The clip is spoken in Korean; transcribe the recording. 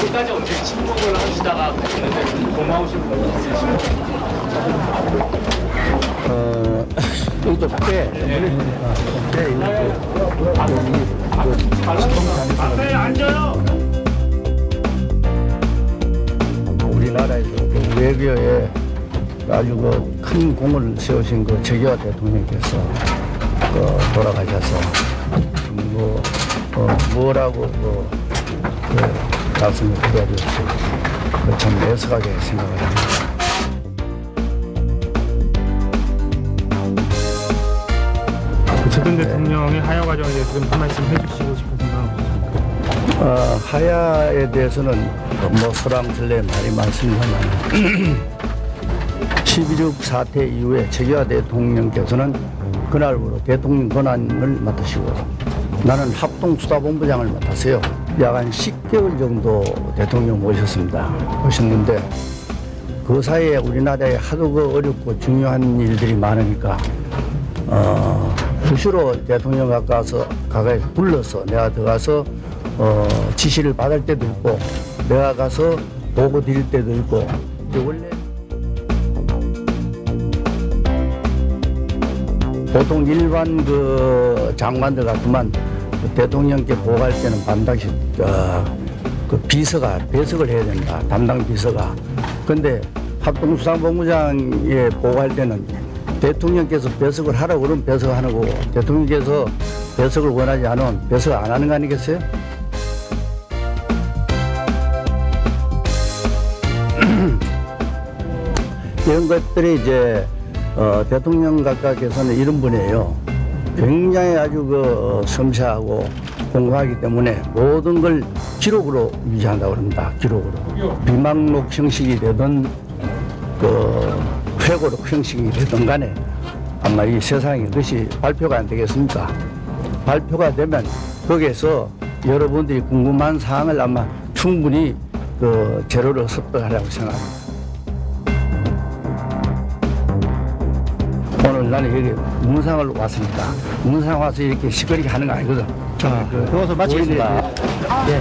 끝까지 언제 침묵을 하시다가 갔는데 고마우신 분이 있으시면 어, 여기 또 밖에 앞에 앉아요. 우리나라에서 외교에 아주 그 큰 공을 세우신 그 재계화 대통령께서 그 돌아가셔서 뭐 어, 뭐라고 그 그 말씀을 드려야 그참 애석하게 생각을 합니다. 최근 대통령의 하야 과정에 대해서 좀 한 말씀 해주시고 싶은 생각 없으십니까? 어, 하야에 대해서는 뭐 설왕설래 말이 많습니다만 11.6 사태 이후에 최기화 대통령께서는 그날부로 대통령 권한을 맡으시고 나는 합동수사본부장을 맡았어요. 약 한 10개월 정도 대통령 모셨습니다. 모셨는데 그 사이에 우리나라에 하도 그 어렵고 중요한 일들이 많으니까 어, 수시로 대통령 가까워서 가까이 불러서 내가 들어가서 어, 지시를 받을 때도 있고 내가 가서 보고 드릴 때도 있고 원래 보통 일반 그 장관들 같으면 그 대통령께 보고할 때는 반드시 어, 그 비서가 배석을 해야 된다 담당 비서가 근데 합동수사본부장에 보고할 때는 대통령께서 배석을 하라고 그러면 배석을 하는 거고 대통령께서 배석을 원하지 않으면 배석 안 하는 거 아니겠어요? 이런 것들이 이제 어, 대통령 각각에서는 이런 분이에요. 굉장히 아주 그 어, 섬세하고 공부하기 때문에 모든 걸 기록으로 유지한다고 합니다. 기록으로. 비망록 형식이 되든 그 회고록 형식이 되든 간에 아마 이 세상에 그것이 발표가 안 되겠습니까? 발표가 되면 거기에서 여러분들이 궁금한 사항을 아마 충분히 그 재료를 섭득하라고 생각합니다. 오늘 나는 여기 문상을 왔으니까 문상 와서 이렇게 시끄럽게 하는 거 아니거든. 자, 그, 그것을 마치겠습니다. 예.